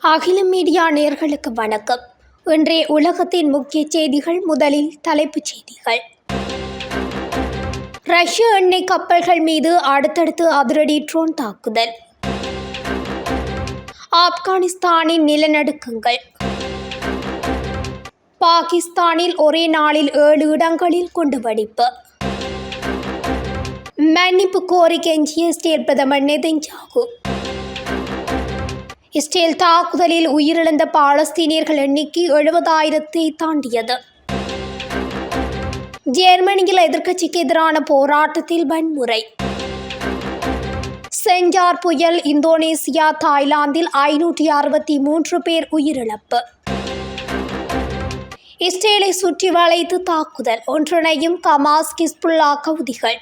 அகில மீடியா நேயர்களுக்கு வணக்கம். இன்றைய உலகத்தின் முக்கிய செய்திகள் முதலில் தலைப்புச் செய்திகள். ரஷ்ய எண்ணெய் கப்பல்கள் மீது அடுத்தடுத்து அதிரடி ட்ரோன் தாக்குதல். ஆப்கானிஸ்தானின் நிலநடுக்கங்கள். பாகிஸ்தானில் ஒரே நாளில் ஏழு இடங்களில் குண்டுவெடிப்பு. மன்னிப்பு கோரி கெஞ்சிய இஸ்ரேல் பிரதமர் நெதன்யாகு. இஸ்ரேல் தாக்குதலில் உயிரிழந்த பாலஸ்தீனியர்கள் எண்ணிக்கை எழுபதாயிரத்தை தாண்டியது. ஜெர்மனியில் எதிர்க்கட்சிக்கு எதிரான போராட்டத்தில் வன்முறை. செஞ்சார் புயல் இந்தோனேசியா தாய்லாந்தில் ஐநூற்றி அறுபத்தி மூன்று பேர் உயிரிழப்பு. இஸ்ரேலை சுற்றி வளைத்து தாக்குதல். ஒன்றிணையும் கமாஸ் கிஸ்புல்லா கவுதிகள்.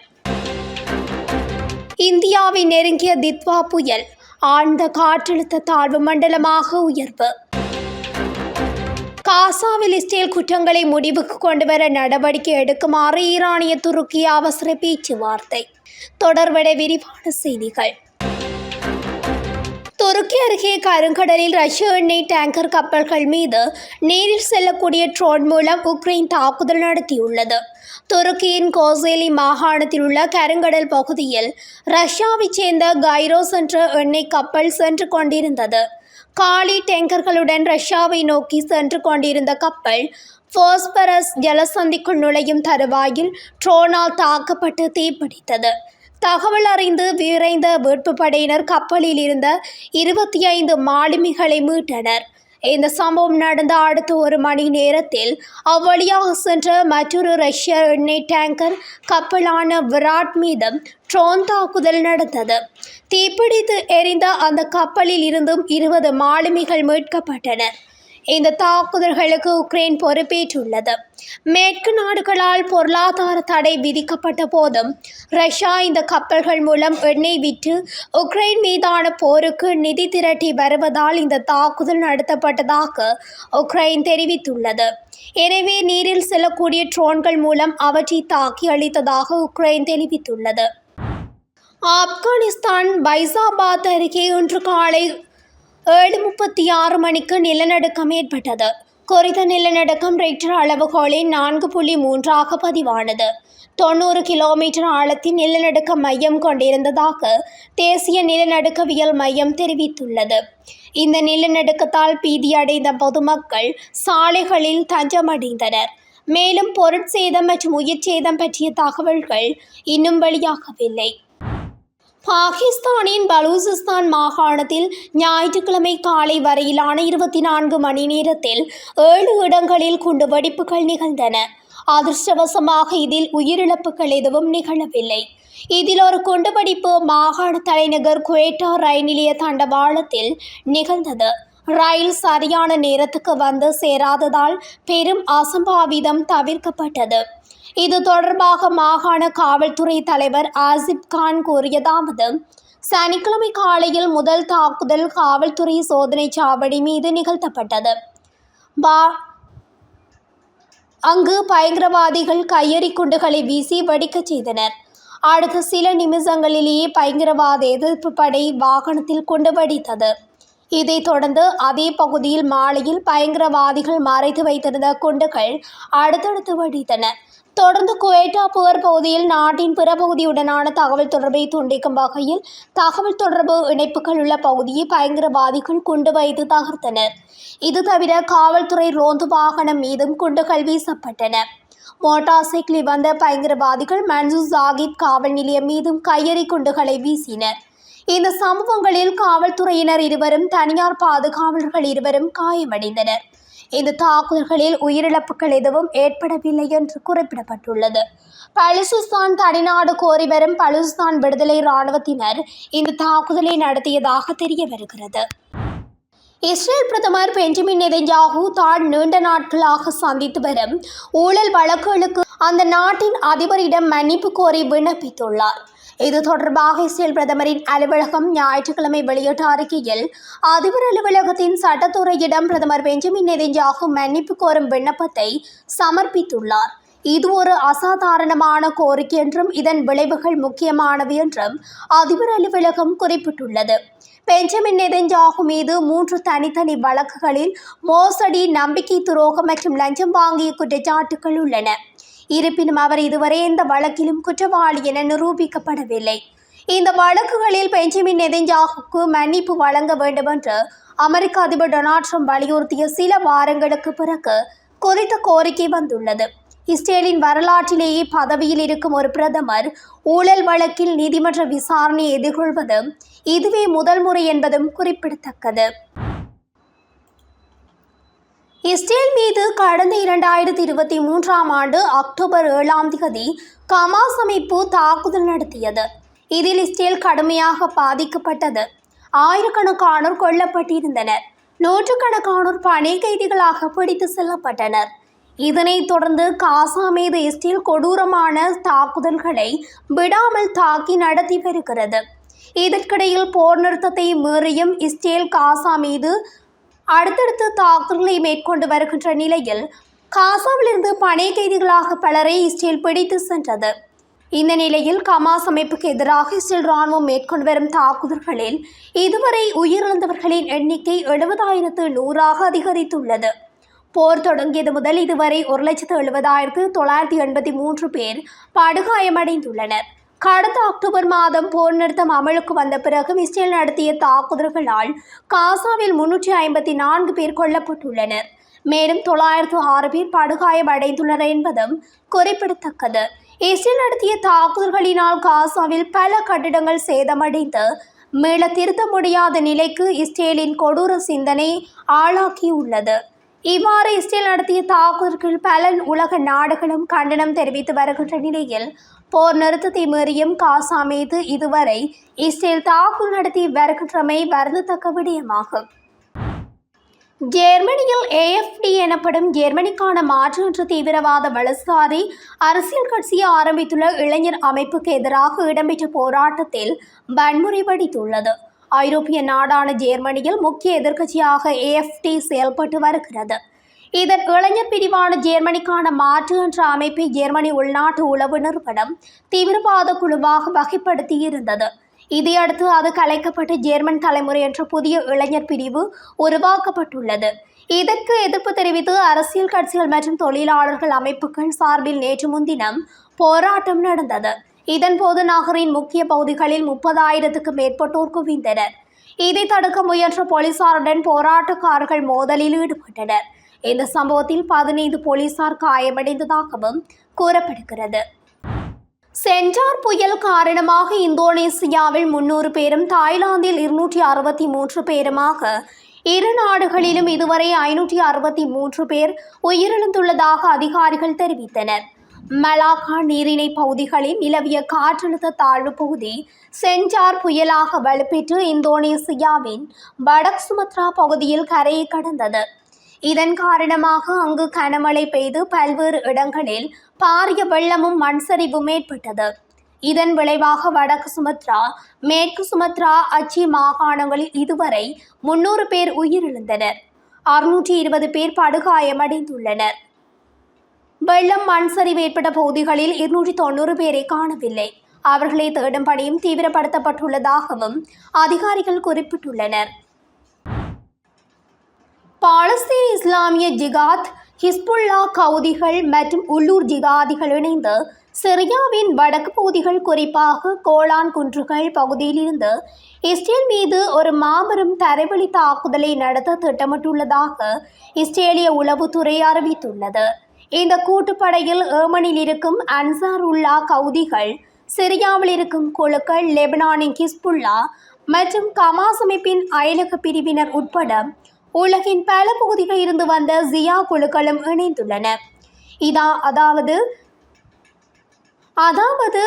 இந்தியாவை நெருங்கிய தித்வா புயல் ஆழ்ந்த காற்றழுத்த தாழ்வு மண்டலமாக உயர்வு. காசாவில் இஸ்ரேல் குற்றங்களை முடிவுக்கு கொண்டுவர நடவடிக்கை எடுக்குமாறு ஈரானிய துருக்கி அவசர பேச்சுவார்த்தை. தொடர்பட விரிவான செய்திகள். துருக்கி அருகே கருங்கடலில் ரஷ்ய எண்ணெய் டேங்கர் கப்பல்கள் மீது நீரில் செல்லக்கூடிய ட்ரோன் மூலம் உக்ரைன் தாக்குதல் நடத்தியுள்ளது. துருக்கியின் கோசேலி மாகாணத்தில் உள்ள கருங்கடல் பகுதியில் ரஷ்யாவைச் சேர்ந்த கைரோஸ் என்ற எண்ணெய் கப்பல் சென்று கொண்டிருந்தது. காலி டேங்கர்களுடன் ரஷ்யாவை நோக்கி சென்று கொண்டிருந்த கப்பல் ஃபோஸ்பரஸ் ஜலசந்திக்குள் நுழையும் தருவாயில் ட்ரோனால் தாக்கப்பட்டு தீப்பிடித்தது. தகவல் அறிந்து விரைந்த மீட்பு படையினர் கப்பலில் இருந்த இருபத்தி ஐந்து மாலுமிகளை மீட்டனர். இந்த சம்பவம் நடந்த அடுத்த ஒரு மணி நேரத்தில் அவ்வழியாக சென்ற மற்றொரு ரஷ்ய எண்ணெய் டேங்கர் கப்பலான விராட் மீதும் ட்ரோன் தாக்குதல் நடந்தது. தீப்பிடித்து எரிந்த அந்த கப்பலில் இருந்தும் இருபது மாலுமிகள் மீட்கப்பட்டனர். இந்த தாக்குதல்களுக்கு உக்ரைன் பொறுப்பேற்றுள்ளது. மேற்கு நாடுகளால் பொருளாதார தடை விதிக்கப்பட்ட போதும் ரஷ்யா இந்த கப்பல்கள் மூலம் எண்ணெய் விற்று உக்ரைன் மீதான போருக்கு நிதி திரட்டி வருவதால் இந்த தாக்குதல் நடத்தப்பட்டதாக உக்ரைன் தெரிவித்துள்ளது. எனவே நீரில் செல்லக்கூடிய ட்ரோன்கள் மூலம் அவற்றை தாக்கி அளித்ததாக உக்ரைன் தெரிவித்துள்ளது. ஆப்கானிஸ்தான் பைசாபாத் அருகே இன்று காலை ஏழு முப்பத்தி ஆறு மணிக்கு நிலநடுக்கம் ஏற்பட்டது. குறித்த நிலநடுக்கம் ரெக்டர் அளவுகோலில் நான்கு புள்ளி மூன்றாக பதிவானது. தொண்ணூறு கிலோமீட்டர் ஆழத்தின் நிலநடுக்க மையம் கொண்டிருந்ததாக தேசிய நிலநடுக்கவியல் மையம் தெரிவித்துள்ளது. இந்த நிலநடுக்கத்தால் பீதியடைந்த பொதுமக்கள் சாலைகளில் தஞ்சமடைந்தனர். மேலும் பொருட்சேதம் மற்றும் உயிர் சேதம் பற்றிய தகவல்கள் இன்னும் வெளியாகவில்லை. பாகிஸ்தானின் பலூசிஸ்தான் மாகாணத்தில் ஞாயிற்றுக்கிழமை காலை வரையிலான இருபத்தி நான்கு மணி நேரத்தில் ஏழு இடங்களில் குண்டுவெடிப்புகள் நிகழ்ந்தன. அதிர்ஷ்டவசமாக இதில் உயிரிழப்புகள் எதுவும் நிகழவில்லை. இதில் ஒரு குண்டுவெடிப்பு மாகாண தலைநகர் குவேட்டா ரயில் நிலைய தண்டவாளத்தில் நிகழ்ந்தது. ரயில் சரியான நேரத்துக்கு வந்து சேராததால் பெரும் அசம்பாவிதம் தவிர்க்கப்பட்டது. இது தொடர்பாக மாகாண காவல்துறை தலைவர் ஆசிப் கான் கூறியதாவது சனிக்கிழமை காலையில் முதல் தாக்குதல் காவல்துறை சோதனை சாவடி மீது நிகழ்த்தப்பட்டது. பா அங்கு பயங்கரவாதிகள் கையெறி குண்டுகளை வீசி வெடிக்கச் செய்தனர். அடுத்த சில நிமிஷங்களிலேயே பயங்கரவாத எதிர்ப்பு படை வாகனத்தில் குண்டு வெடித்தது. இதைத் தொடர்ந்து அதே பகுதியில் மாலையில் பயங்கரவாதிகள் மறைத்து வைத்திருந்த குண்டுகள் அடுத்தடுத்து வெடித்தன. தொடர்ந்து குவேட்டா புகர் பகுதியில் நாட்டின் பிற பகுதியுடனான தகவல் தொடர்பை துண்டிக்கும் வகையில் தகவல் தொடர்பு இணைப்புகள் உள்ள பகுதியை பயங்கரவாதிகள் குண்டு வைத்து தகர்த்தனர் இது தவிர காவல்துறை ரோந்து வாகனம் மீதும் குண்டுகள் வீசப்பட்டன. மோட்டார் சைக்கிளில் வந்த பயங்கரவாதிகள் மன்சூர் சாகிப் காவல் நிலையம் மீதும் கையெறி குண்டுகளை வீசினர். இந்த சம்பவங்களில் காவல்துறையினர் இருவரும் தனியார் பாதுகாவலர்கள் இருவரும் காயமடைந்தனர். இந்த தாக்குதல்களில் உயிரிழப்புகள் எதுவும் ஏற்படவில்லை என்று குறிப்பிடப்பட்டுள்ளது. பலுசிஸ்தான் தனிநாடு கோரி வரும் பலுசிஸ்தான் விடுதலை இராணுவத்தினர் இந்த தாக்குதலை நடத்தியதாக தெரிய வருகிறது இஸ்ரேல் பிரதமர் பெஞ்சமின் நெதன்யாகு தான் நீண்ட நாட்களாக சந்தித்து வரும் ஊழல் வழக்குகளுக்கு அந்த நாட்டின் அதிபரிடம் மன்னிப்பு கோரி விண்ணப்பித்துள்ளார். இது தொடர்பாக இஸ்ரேல் பிரதமரின் அலுவலகம் ஞாயிற்றுக்கிழமை வெளியிட்ட அறிக்கையில் அதிபர் அலுவலகத்தின் சட்டத்துறையிடம் பிரதமர் பெஞ்சமின் நெதன்யாகு மன்னிப்பு கோரும் விண்ணப்பத்தை சமர்ப்பித்துள்ளார். இது ஒரு அசாதாரணமான கோரிக்கை என்றும் இதன் விளைவுகள் முக்கியமானவை என்றும் அதிபர் அலுவலகம் குறிப்பிட்டுள்ளது. பெஞ்சமின் நெதன்யாகு மீது மூன்று தனித்தனி வழக்குகளில் மோசடி நம்பிக்கை துரோகம் மற்றும் லஞ்சம் வாங்கிய குற்றச்சாட்டுகள் உள்ளன. இருப்பினும் அவர் இதுவரை எந்த வழக்கிலும் குற்றவாளி என நிரூபிக்கப்படவில்லை. இந்த வழக்குகளில் பெஞ்சமின் நெதஞ்சாகுக்கு மன்னிப்பு வழங்க வேண்டும் என்று அமெரிக்க அதிபர் டொனால்ட் ட்ரம்ப் வலியுறுத்திய சில வாரங்களுக்கு பிறகு குறித்த கோரிக்கை வந்துள்ளது. இஸ்ரேலின் வரலாற்றிலேயே பதவியில் இருக்கும் ஒரு பிரதமர் ஊழல் வழக்கில் நீதிமன்ற விசாரணையை எதிர்கொள்வது இதுவே முதல் முறை என்பதும் குறிப்பிடத்தக்கது. இஸ்ரேல் மீது கடந்த இரண்டாயிரத்தி இருபத்தி மூன்றாம் ஆண்டு அக்டோபர் ஏழாம் தேதி கமாஸ் அமைப்பு தாக்குதல் நடத்தியது. இதில் இஸ்ரேல் கடுமையாக பாதிக்கப்பட்டது. ஆயிரக்கணக்கானோர் கொல்லப்பட்டிருந்தனர். நூற்றுக்கணக்கானோர் பணி கைதிகளாக பிடித்து செல்லப்பட்டனர். இதனைத் தொடர்ந்து காசா மீது இஸ்ரேல் கொடூரமான தாக்குதல்களை விடாமல் தாக்கி நடத்தி வருகிறது. இதற்கிடையில் போர் நிறுத்தத்தை மீறியும் இஸ்ரேல் காசா மீது அடுத்தடுத்து தாக்குதல்களை மேற்கொண்டு வருகின்ற நிலையில் காசாவிலிருந்து பணை கைதிகளாக பலரை இஸ்ரேல் பிடித்து சென்றது. இந்த நிலையில் கமாஸ் அமைப்புக்கு எதிராக இஸ்ரேல் ராணுவம் மேற்கொண்டு வரும் தாக்குதல்களில் இதுவரை உயிரிழந்தவர்களின் எண்ணிக்கை எழுபதாயிரத்து நூறாக அதிகரித்துள்ளது. போர் தொடங்கியது முதல் இதுவரை ஒரு லட்சத்து எழுபதாயிரத்து தொள்ளாயிரத்தி எண்பத்தி மூன்று பேர் படுகாயமடைந்துள்ளனர். கடந்த அக்டோபர் மாதம் போர் நிறுத்தம் அமலுக்கு வந்த பிறகு இஸ்ரேல் நடத்திய தாக்குதல்களால் காசாவில் முன்னூற்றி ஐம்பத்தி நான்கு பேர் கொல்லப்பட்டுள்ளனர். மேலும் தொள்ளாயிரத்து ஆறு பேர் படுகாயமடைந்துள்ளனர் என்பதும் குறிப்பிடத்தக்கது. இஸ்ரேல் நடத்திய தாக்குதல்களினால் காசாவில் பல கட்டிடங்கள் சேதமடைந்து மீள திருத்த முடியாத நிலைக்கு இஸ்ரேலின் கொடூர சிந்தனை ஆளாக்கியுள்ளது இவ்வாறு இஸ்ரேல் நடத்திய தாக்குதல்கள் பல உலக நாடுகளும் கண்டனம் தெரிவித்து வருகின்ற நிலையில் போர் நிறுத்தத்தை மீறியும் காசா மீது இதுவரை இஸ்ரேல் தாக்குதல் நடத்தி வருகின்றமை வருந்தத்தக்க விடயமாகும். ஜெர்மனியில் ஏஎஃப்டி எனப்படும் ஜெர்மனிக்கான மாற்று தீவிரவாத வலசாரி அரசியல் கட்சியை ஆரம்பித்துள்ள இளைஞர் அமைப்புக்கு எதிராக இடம்பெற்ற போராட்டத்தில் வன்முறை வெடித்துள்ளது. ஐரோப்பிய நாடான ஜெர்மனியில் முக்கிய எதிர்க்கட்சியாக ஏஎஃப்டி செயல்பட்டு வருகிறது. இதன் இளைஞர் பிரிவான ஜேர்மனிக்கான மாற்று என்ற அமைப்பை ஜெர்மனி உள்நாட்டு உளவு நிறுவனம் தீவிரவாத குழுவாக வகைப்படுத்தியிருந்தது. இதையடுத்து அது கலைக்கப்பட்டு ஜெர்மன் தலைமுறை என்ற புதிய இளைஞர் பிரிவு உருவாக்கப்பட்டுள்ளது. இதற்கு எதிர்ப்பு தெரிவித்து அரசியல் கட்சிகள் மற்றும் தொழிலாளர்கள் அமைப்புகள் சார்பில் நேற்று முன்தினம் போராட்டம் நடந்தது. இதன்போது நகரின் முக்கிய பகுதிகளில் முப்பதாயிரத்துக்கும் மேற்பட்டோர் குவிந்தனர். இதை தடுக்க முயன்ற போலீசாருடன் போராட்டக்காரர்கள் மோதலில் ஈடுபட்டனர். இந்த சம்பவத்தில் பதினைந்து போலீசார் காயமடைந்ததாகவும் கூறப்படுகிறது. சென்டார் புயல் காரணமாக இந்தோனேசியாவில் முன்னூறு பேரும் தாய்லாந்தில் இருநூற்றி அறுபத்தி மூன்று பேருமாக இரு நாடுகளிலும் இதுவரை ஐநூற்றி அறுபத்தி மூன்று பேர் உயிரிழந்துள்ளதாக அதிகாரிகள் தெரிவித்தனர். மலாக்கா நீரிணை பகுதிகளில் நிலவிய காற்றழுத்த தாழ்வு பகுதி சென்சார் புயலாக வலுப்பெற்று இந்தோனேசியாவின் வடக் சுமத்ரா பகுதியில் கரையை கடந்தது. இதன் காரணமாக அங்கு கனமழை பெய்து பல்வேறு இடங்களில் பாரிய வெள்ளமும் மண் சரிவும் ஏற்பட்டது. இதன் விளைவாக வடக்கு சுமத்ரா மேற்கு சுமத்ரா அச்சி மாகாணங்களில் இதுவரை முன்னூறு பேர் உயிரிழந்தனர். அறுநூற்றி இருபது பேர் படுகாயமடைந்துள்ளனர். வெள்ளம் மண் சரிவு ஏற்பட்ட பகுதிகளில் இருநூற்றி தொண்ணூறு பேரை காணவில்லை. அவர்களை தேடும் பணியும் தீவிரப்படுத்தப்பட்டுள்ளதாகவும் அதிகாரிகள் குறிப்பிட்டுள்ளனர். பாலஸ்தீன் இஸ்லாமிய ஜிகாத் ஹிஸ்புல்லா கவுதிகள் மற்றும் உள்ளூர் ஜிகாதிகள் இணைந்து சிரியாவின் வடக்கு பகுதிகள் குறிப்பாக கோலான் குன்றுகள் பகுதியிலிருந்து இஸ்ரேல் மீது ஒரு மாபெரும் தரைவழி தாக்குதலை நடத்த திட்டமிட்டுள்ளதாக இஸ்ரேலிய உளவுத்துறை அறிவித்துள்ளது. இந்த கூட்டுப்படையில் ஏமனில் இருக்கும் அன்சார் உல்லா கவுதிகள் சிரியாவில் இருக்கும் குழுக்கள் லெபனானின் ஹிஸ்புல்லா மற்றும் கமாஸ் அமைப்பின் அயலக பிரிவினர் உட்பட உலகின் பல பகுதிகளில் இருந்து வந்த ஜியா குழுக்களும் இணைந்துள்ளன. இதா அதாவது அதாவது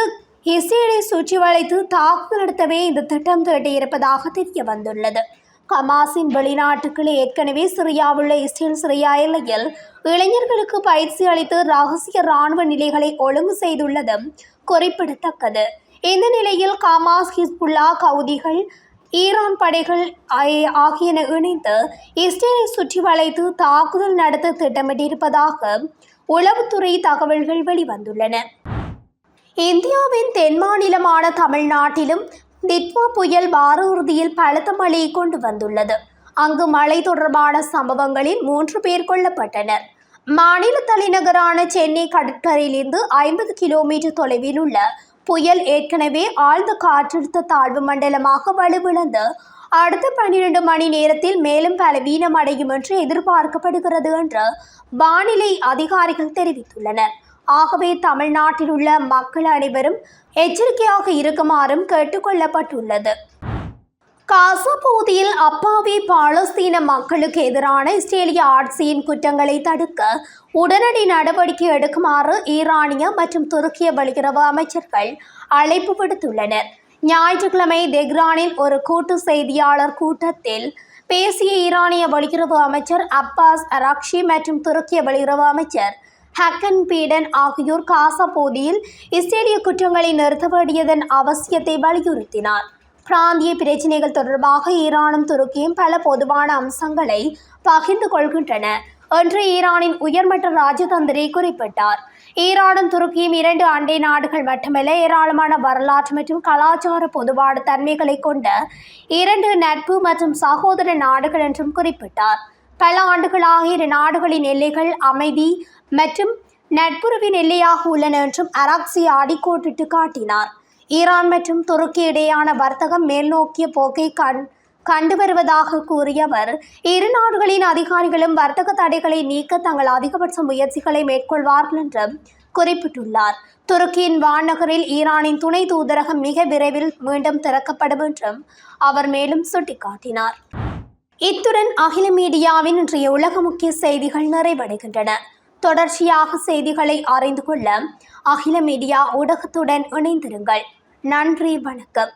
இஸ்ரேலை சுற்றி வளைத்து தாக்குதல் நடத்தவே இந்த திட்டம் தீட்டியிருப்பதாக தெரிய வந்துள்ளது கமாஸின் வெளிநாட்டுகள் ஏற்கனவே சிரியாவுள்ள இஸ்ரேல் சிரியா எல்லையில் இளைஞர்களுக்கு பயிற்சி அளித்து ரகசிய இராணுவ நிலைகளை ஒழுங்கு செய்துள்ளதும் குறிப்பிடத்தக்கது. இந்த நிலையில் கமாஸ் ஹிஸ்புல்லா கவுதிகள் ஈரான் படைகள் ஆகிய- ஆகியன இணைந்து இஸ்ரேலை சுற்றி வளைத்து தாக்குதல் நடத்த திட்டமிட்டிருப்பதாக உளவுத்துறை தகவல்கள் வெளிவந்துள்ளன. இந்தியாவின் தென் மாநிலமான தமிழ்நாட்டிலும் நிட்வா புயல் வார இறுதியில் பலத்த மழையை கொண்டு வந்துள்ளது. அங்கு மழை தொடர்பான சம்பவங்களில் மூன்று பேர் கொல்லப்பட்டனர். மாநில தலைநகரான சென்னை கடற்கரையிலிருந்து ஐம்பது கிலோமீட்டர் தொலைவில் உள்ள புயல் ஏற்கனவே ஆழ்ந்த காற்றழுத்த தாழ்வு மண்டலமாக வலுவிழந்து அடுத்த பன்னிரண்டு மணி நேரத்தில் மேலும் பலவீனமடையும் என்று எதிர்பார்க்கப்படுகிறது என்று வானிலை அதிகாரிகள் தெரிவித்துள்ளனர். ஆகவே தமிழ்நாட்டில் உள்ள மக்கள் அனைவரும் எச்சரிக்கையாக இருக்குமாறும் கேட்டுக்கொள்ளப்பட்டுள்ளது காசா பகுதியில் அப்பாவி பாலஸ்தீன மக்களுக்கு எதிரான இஸ்ரேலிய ஆட்சியின் குற்றங்களை தடுக்க உடனடி நடவடிக்கை எடுக்குமாறு ஈரானிய மற்றும் துருக்கிய வெளியுறவு அமைச்சர்கள் அழைப்பு விடுத்துள்ளனர். ஞாயிற்றுக்கிழமை தெஹ்ரானில் ஒரு கூட்டு செய்தியாளர் கூட்டத்தில் பேசிய ஈரானிய வெளியுறவு அமைச்சர் அப்பாஸ் அராக்ஷி மற்றும் துருக்கிய வெளியுறவு அமைச்சர் ஹக்கன் பீடன் ஆகியோர் காசா பகுதியில் இஸ்ரேலிய குற்றங்களை நிறுத்த வேண்டியதன் அவசியத்தை வலியுறுத்தினார். பிராந்திய பிரச்சினைகள் தொடர்பாக ஈரானும் துருக்கியும் பல பொதுவான அம்சங்களை பகிர்ந்து கொள்கின்றன. என்று ஈரானின் உயர்மட்ட ராஜதந்திரி குறிப்பிட்டார். ஈரானும் துருக்கியும் இரண்டு அண்டை நாடுகள் மட்டுமல்ல ஏராளமான வரலாற்று மற்றும் கலாச்சார பொதுவான தன்மைகளை கொண்ட இரண்டு நட்பு மற்றும் சகோதர நாடுகள் என்றும் குறிப்பிட்டார். பல ஆண்டுகளாக இரு நாடுகளின் எல்லைகள் அமைதி மற்றும் நட்புறவின் எல்லையாக உள்ளன என்றும் அராக்சி அடிக்கோட்டிட்டு காட்டினார். ஈரான் மற்றும் துருக்கி இடையேயான வர்த்தகம் மேல்நோக்கிய போக்கை கண் கண்டு வருவதாக கூறிய அவர் இரு நாடுகளின் அதிகாரிகளும் வர்த்தக தடைகளை நீக்க தங்கள் அதிகபட்ச முயற்சிகளை மேற்கொள்வார்கள் என்றும் குறிப்பிட்டுள்ளார். துருக்கியின் வான்நகரில் ஈரானின் துணை தூதரகம் மிக விரைவில் மீண்டும் திறக்கப்படும் என்றும் அவர் மேலும் சுட்டிக்காட்டினார். இத்துடன் அகில மீடியாவின் இன்றைய உலக முக்கிய செய்திகள் நிறைவடைகின்றன. தொடர்ச்சியாக செய்திகளை அறிந்து கொள்ள அகில மீடியா ஊடகத்துடன் இணைந்திருங்கள். நன்றி வணக்கம்.